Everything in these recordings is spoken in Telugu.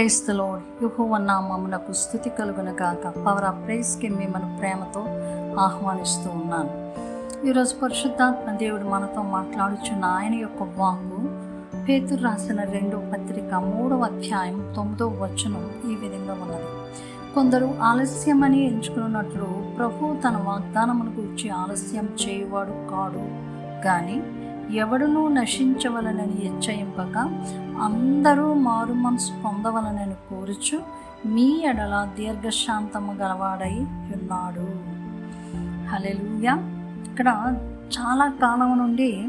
క్రైస్తలో యుహోవ నామమునకు స్థుతి కలుగునగాక పవర్ ఆఫ్ ప్రైస్కి మిమ్మల్ని ప్రేమతో ఆహ్వానిస్తూ ఉన్నాను. ఈరోజు పరిశుద్ధాత్మ దేవుడు మనతో మాట్లాడుచున్న ఆయన యొక్క వాంగు పేతురు రాసిన రెండో పత్రిక మూడవ అధ్యాయం తొమ్మిదో వచనం ఈ విధంగా ఉన్నది. కొందరు ఆలస్యమని ఎంచుకున్నట్లు ప్రభు తన వాగ్దానమును గురించి ఆలస్యం చేయువాడు కాడు. కానీ ఎవడునూ నశించవలనని హెచ్చయింపక అందరూ మారు మనసు పొందవలనని కోరుచు మీ ఎడల దీర్ఘశాంతము గలవాడై ఉన్నాడు. హలెలుయ ఇక్కడ చాలా కాలం నుండి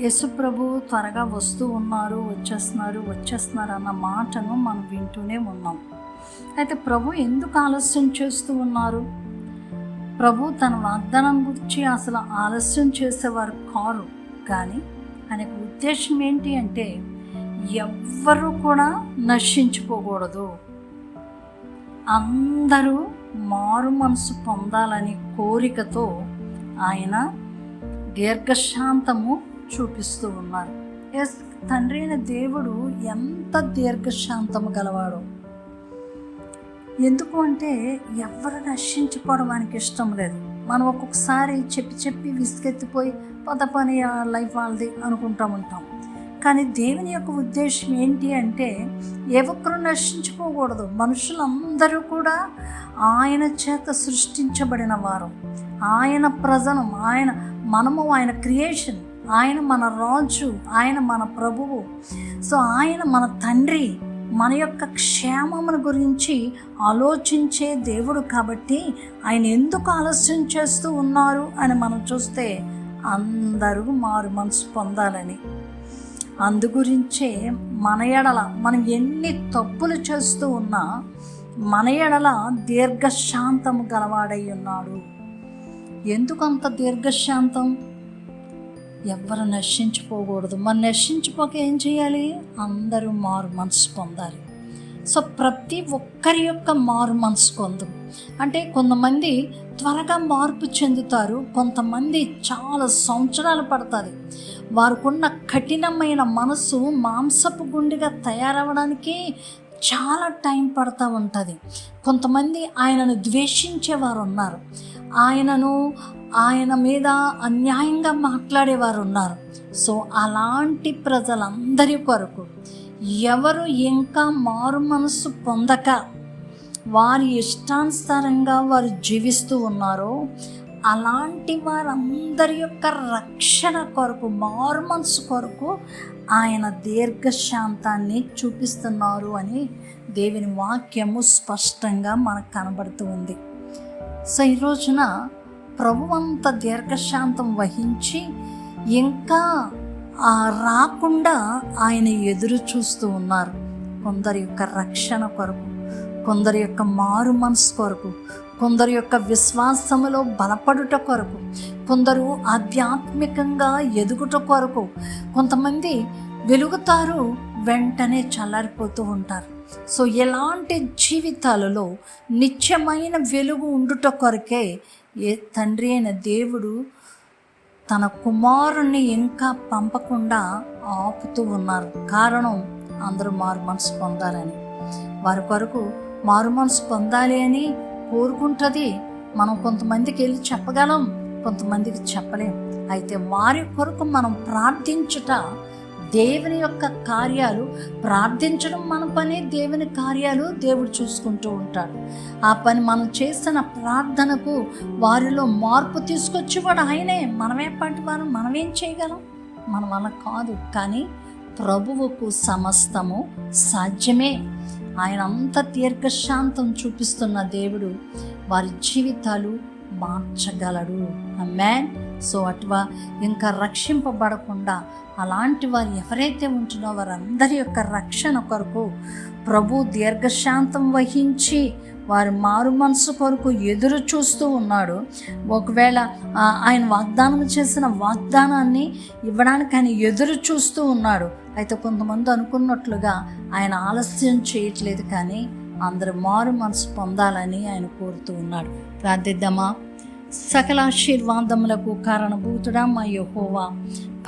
యశుప్రభు త్వరగా వస్తూ ఉన్నారు వచ్చేస్తున్నారు వచ్చేస్తున్నారు అన్న మాటను మనం వింటూనే ఉన్నాం. అయితే ప్రభు ఎందుకు ఆలస్యం చేస్తూ ఉన్నారు? ప్రభు తన వాగ్దానం గురించి అసలు ఆలస్యం చేసేవారు కారు. కానీ ఆయనకు ఉద్దేశం ఏంటి అంటే ఎవ్వరూ కూడా నశించుకోకూడదు అందరూ మారు మనసు పొందాలని కోరికతో ఆయన దీర్ఘశాంతము చూపిస్తూ ఉన్నారు. ఎస్ తండ్రి అయిన దేవుడు ఎంత దీర్ఘశాంతము గలవాడు. ఎందుకు అంటే ఎవరు నశించుకోవడం ఆయనకి ఇష్టం లేదు. మనం ఒక్కొక్కసారి చెప్పి చెప్పి విసుగెత్తిపోయి పద పని ఆ లైఫ్ వాళ్ళది అనుకుంటా ఉంటాం. కానీ దేవుని యొక్క ఉద్దేశం ఏంటి అంటే ఏ ఒక్కరు నశించుకోకూడదు మనుషులందరూ కూడా ఆయన చేత సృష్టించబడిన వారు. ఆయన ప్రజనం ఆయన మనము ఆయన క్రియేషన్ ఆయన మన రాజు ఆయన మన ప్రభువు. సో ఆయన మన తండ్రి మన యొక్క క్షేమమును గురించి ఆలోచించే దేవుడు కాబట్టి ఆయన ఎందుకు ఆలస్యం చేస్తూ ఉన్నారు అని మనం చూస్తే అందరూ మారు మనసు పొందాలని. అందుగురించే మన ఎడల మనం ఎన్ని తప్పులు చేస్తూ ఉన్నా మన ఎడల దీర్ఘశాంతము గలవాడై ఉన్నాడు. ఎందుకంత దీర్ఘశాంతం? ఎవ్వరు నశించిపోకూడదు. మనం నశించిపోక ఏం చేయాలి? అందరూ మారు మనసు పొందాలి. సో ప్రతి ఒక్కరి యొక్క మారు మనసు పొందు అంటే కొంతమంది త్వరగా మార్పు చెందుతారు. కొంతమంది చాలా సంవత్సరాలు పడుతుంది వారికున్న కఠినమైన మనసు మాంసపు గుండెగా తయారవడానికి చాలా టైం పడుతూ ఉంటుంది. కొంతమంది ఆయనను ద్వేషించేవారు ఉన్నారు ఆయనను ఆయన మీద అన్యాయంగా మాట్లాడేవారు ఉన్నారు సో అలాంటి ప్రజలందరి కొరకు ఎవరు ఇంకా మారు మనసు పొందక వారి ఇష్టానుసారంగా వారు జీవిస్తూ ఉన్నారో అలాంటి వారందరి యొక్క రక్షణ కొరకు మార్మన్స్ కొరకు ఆయన దీర్ఘశాంతాన్ని చూపిస్తున్నారు అని దేవుని వాక్యము స్పష్టంగా మనకు కనబడుతూ ఉంది. సో ఈ రోజున ప్రభువంత దీర్ఘశాంతం వహించి ఇంకా రాకుండా ఆయన ఎదురు చూస్తూ ఉన్నారు. కొందరి యొక్క రక్షణ కొరకు కొందరి యొక్క మారు మనసు కొరకు కొందరి యొక్క విశ్వాసములో బలపడుట కొరకు కొందరు ఆధ్యాత్మికంగా ఎదుగుట కొరకు కొంతమంది వెలుగుతారు వెంటనే చల్లారిపోతూ ఉంటారు. సో ఎలాంటి జీవితాలలో నిత్యమైన వెలుగు ఉండుట కొరకే ఏ తండ్రి అయిన దేవుడు తన కుమారుణ్ణి ఇంకా పంపకుండా ఆపుతూ ఉన్నారు. కారణం అందరూ మారు మనసు పొందాలని. వారి కొరకు మారు మనసు పొందాలి అని కోరుకుంటుంది. మనం కొంతమందికి వెళ్ళి చెప్పగలం కొంతమందికి చెప్పలేం. అయితే వారి కొరకు మనం ప్రార్థించుట దేవుని యొక్క కార్యాలు ప్రార్థించడం మన పని దేవుని కార్యాలు దేవుడు చూసుకుంటూ ఉంటాడు. ఆ పని మనం చేసిన ప్రార్థనకు వారిలో మార్పు తీసుకొచ్చేవాడు ఆయనే. మనమే పాటి వారు మనమేం చేయగలం? మన వల్ల కాదు. కానీ ప్రభువుకు సమస్తము సాధ్యమే. ఆయన అంత దీర్ఘశాంతం చూపిస్తున్న దేవుడు వారి జీవితాలు మార్చగలడు. మ్యాన్ సో అటువా ఇంకా రక్షింపబడకుండా అలాంటి వారు ఎవరైతే ఉంటున్నో వారందరి యొక్క రక్షణ కొరకు ప్రభు దీర్ఘశాంతం వహించి వారి మారు మనసు కొరకు ఎదురు చూస్తూ ఉన్నాడు. ఒకవేళ ఆయన వాగ్దానం చేసిన వాగ్దానాన్ని ఇవ్వడానికి ఆయన ఎదురు చూస్తూ ఉన్నాడు. అయితే కొంతమంది అనుకున్నట్లుగా ఆయన ఆలస్యం చేయట్లేదు కానీ అందరు మారు మనసు పొందాలని ఆయన కోరుతూ ఉన్నాడు. ప్రార్థిద్దామా? సకల ఆశీర్వాదములకు కారణభూతుడా మా యహోవా.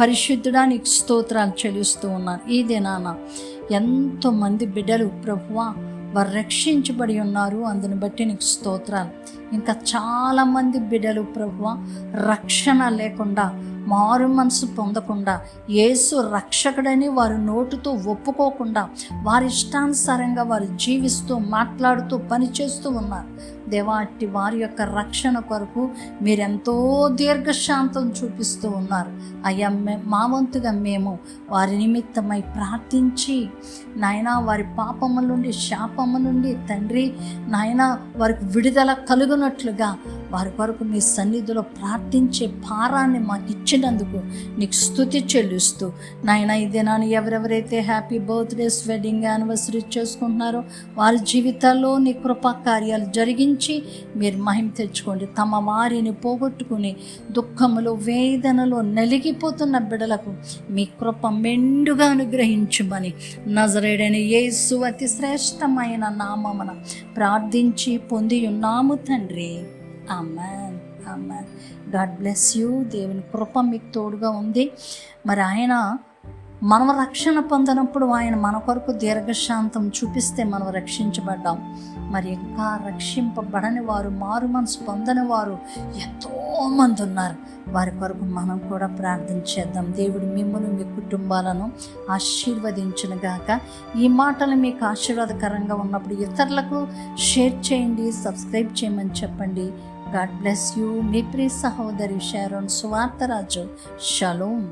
పరిశుద్ధుడా నీకు స్తోత్రాలు చెల్లిస్తూ ఉన్నాను. ఈ దినాన ఎంతోమంది బిడ్డలు ప్రభువా వారు రక్షించబడి ఉన్నారు. అందుని బట్టి నీకు స్తోత్రాలు. ఇంకా చాలామంది బిడ్డలు ప్రభువ రక్షణ లేకుండా మారు మనసు పొందకుండా యేసు రక్షకుడని వారి నోటుతో ఒప్పుకోకుండా వారి ఇష్టానుసారంగా వారు జీవిస్తూ మాట్లాడుతూ పనిచేస్తూ ఉన్నారు. దేవాటి వారి యొక్క రక్షణ కొరకు మీరెంతో దీర్ఘశాంతం చూపిస్తూ ఉన్నారు. అయ్యా మే మా వంతుగా మేము వారి నిమిత్తమై ప్రార్థించి నాయన వారి పాపముల నుండి శాపము నుండి తండ్రి నాయన వారికి విడుదల కలుగునట్లుగా వారి కొరకు మీ సన్నిధిలో ప్రార్థించే భారాన్ని మాకు ఇచ్చినందుకు నీకు స్థుతి చెల్లిస్తూ నాయన ఈ దినాన్ని ఎవరెవరైతే హ్యాపీ బర్త్డేస్ వెడ్డింగ్ యానివర్సరీ చేసుకుంటున్నారో వారి జీవితాల్లో నీ కృపా కార్యాలు జరిగించి మీరు మహిమ తెచ్చుకోండి. తమ వారిని పోగొట్టుకుని దుఃఖములో వేదనలో నలిగిపోతున్న బిడలకు మీ కృప మెండుగా అనుగ్రహించమని నజరేడని యేసు అతి శ్రేష్టమైన నామమున ప్రార్థించి పొంది ఉన్నాము తండ్రి. Amen amen God bless you దేవుని కృప మీకు తోడుగా ఉంది. మరి ఆయన మనం రక్షణ పొందినప్పుడు ఆయన మన కొరకు దీర్ఘశాంతం చూపిస్తే మనం రక్షించబడ్డాం. మరి ఇంకా రక్షింపబడని వారు మారు మనసు పొందని వారు ఎంతోమంది ఉన్నారు. వారి కొరకు మనం కూడా ప్రార్థించేద్దాం దేవుడు మిమ్మల్ని మీ కుటుంబాలను ఆశీర్వదించును గాక ఈ మాటలు మీకు ఆశీర్వాదకరంగా ఉన్నప్పుడు ఇతరులకు షేర్ చేయండి సబ్స్క్రైబ్ చేయమని చెప్పండి. God bless you. మీ ప్రియ సహోదరి షారోన్ సువార్తరాజు. షలోమ్